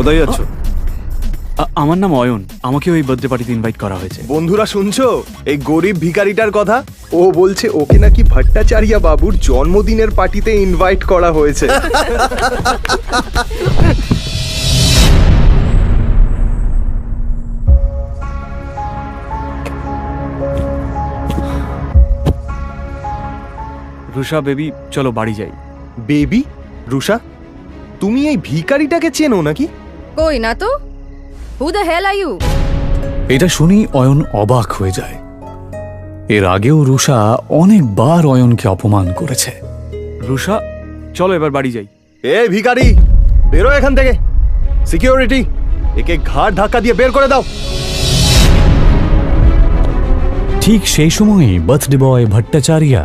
কোথায় যাচ্ছ? আ- আমার নাম অয়ন। আমাকে ওই বার্থডে পার্টিতে ইনভাইট করা হয়েছে। বন্ধুরা শুনছো? এই গরিব ভিখারিটার কথা? ও বলছে ওকে নাকি ভট্টাচার্য বাবুর জন্মদিনের পার্টিতে ইনভাইট করা হয়েছে। রুষা বেবি চলো বাড়ি যাই। বেবি? রুষা? তুমি এই ভিখারিটাকে চেনো নাকি? কই না তো? Who the hell are you এটা শুনি অয়ন অবাক হয়ে যায়। এর আগেও রুষা অনেকবার অয়নকে অপমান করেছে। রুষা চলো এবার বাড়ি যাই। এ ভিখারি বেরো এখান থেকে। সিকিউরিটি একে ঘাট ধাক্কা দিয়ে বের করে দাও। ঠিক সেই সময়ই বার্থডে বয় ভট্টাচার্যা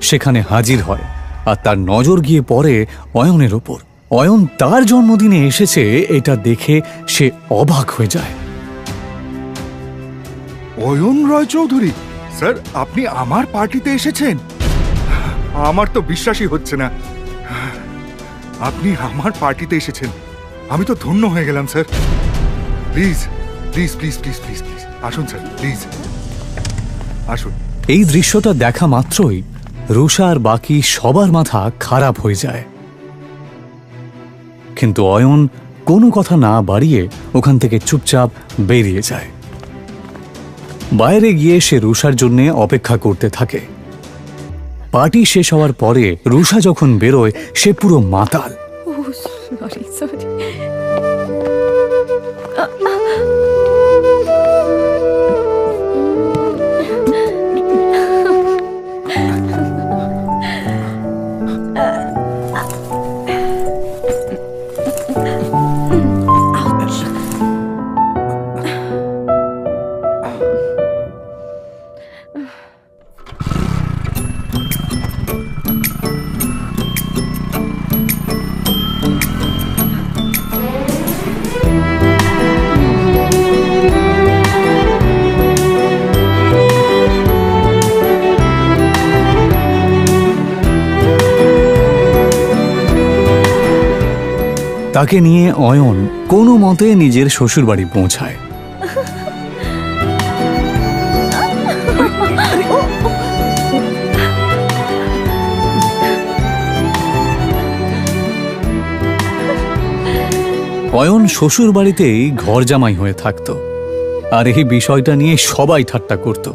সেখানে হাজির হয় আর তার নজর গিয়ে পড়ে অয়নের ওপর। অয়ন তার জন্মদিনে এসেছে এটা দেখে সে অবাক হয়ে যায়। অয়ন রয় চৌধুরী স্যার আপনি আমার পার্টিতে এসেছেন? আমার তো বিশ্বাসই হচ্ছে না। আপনি আমার পার্টিতে এসেছেন। আমি তো ধন্য হয়ে গেলাম sir. Please please please please please please আসুন স্যার প্লিজ। আসুন। এই দৃশ্যটা দেখা মাত্রই রুষা আর বাকি সবার মাথা খারাপ হয়ে যায়। কিন্তু অয়ন কোনো কথা না বাড়িয়ে ওখান থেকে চুপচাপ বেরিয়ে যায়। বাইরে গিয়ে সে রুষার জন্য অপেক্ষা করতে থাকে। পার্টি শেষ হওয়ার পরে রুষা যখন বেরোয়, সে পুরো মাতাল। সরি তাকে নিয়ে অয়ন কোনো মতে নিজের শ্বশুরবাড়ি পৌঁছায়। অয়ন শ্বশুর বাড়িতেই ঘর জামাই হয়ে থাকতো। আর এই বিষয়টা নিয়ে সবাই ঠাট্টা করত।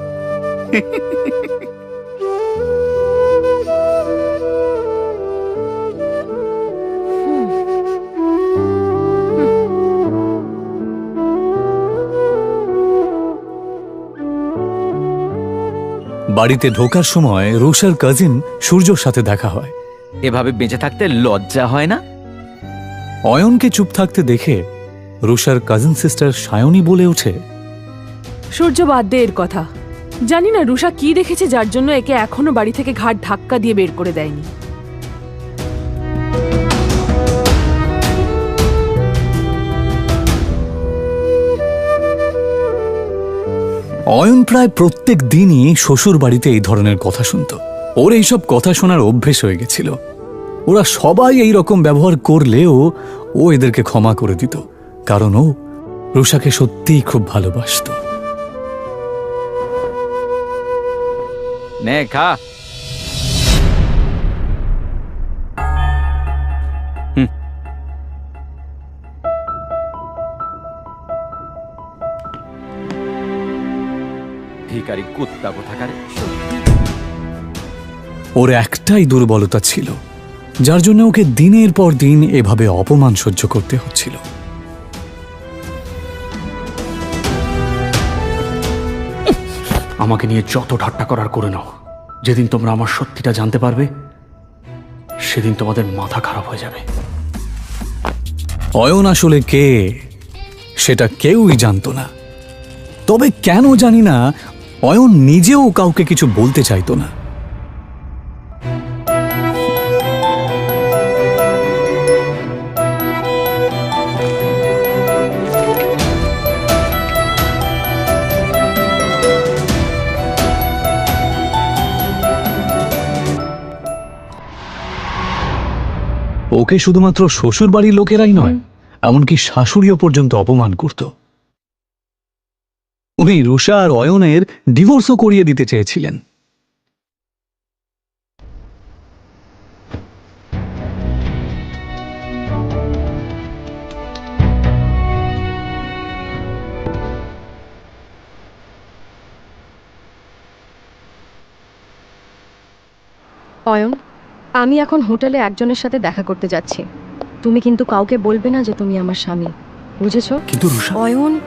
বাড়িতে ঢোকার সময় রোশার কাজিন সূর্যর সাথে দেখা হয়। এভাবে বেঁচে থাকতে লজ্জা হয় না? অয়নকে চুপ থাকতে দেখে রোশার কাজিন সিস্টার সায়নী বলে ওঠে সূর্য বাদ দে এর কথা। জানি না রুষা কি দেখেছে যার জন্য একে এখনও বাড়ি থেকে ঘাট ধাক্কা দিয়ে বের করে দেয়নি। অয়ন প্রায় প্রত্যেক দিনই শ্বশুর বাড়িতে এই ধরনের কথা শুনত। ওর এইসব কথা শোনার অভ্যেস হয়ে গেছিল। ওরা সবাই এই রকম ব্যবহার করলেও ও এদেরকে ক্ষমা করে দিত, কারণ ও রুষাকে সত্যিই খুব ভালোবাসত। নে ভিখারি কুত্তা কোথাকারে? ওর একটাই দুর্বলতা ছিল যার জন্য ওকে দিনের পর দিন এভাবে অপমান সহ্য করতে হচ্ছিল। আমাকে নিয়ে যত ঠাট্টা করার করে নাও। যেদিন তোমরা আমার সত্যিটা জানতে পারবে সেদিন তোমাদের মাথা খারাপ হয়ে যাবে। অয়ন আসলে কে সেটা কেউই জানতো না। তবে কেন জানি না অয়ন নিজেও কাউকে কিছু বলতে চাইতো না। ওকে শুধুমাত্র শ্বশুর বাড়ির লোকেরাই নয় এমনকি শাশুড়িও পর্যন্ত অপমান করত। উনি রুষা আর অয়নের ডিভোর্সও করিয়ে দিতে চেয়েছিলেন। অয়ন আমি এখন হোটেলে একজনের সাথে দেখা করতে যাচ্ছি। তুমি কিন্তু কাউকে বলবে না যে তুমি আমার স্বামী। বুঝেছ? কিন্তু রুষা অয়ন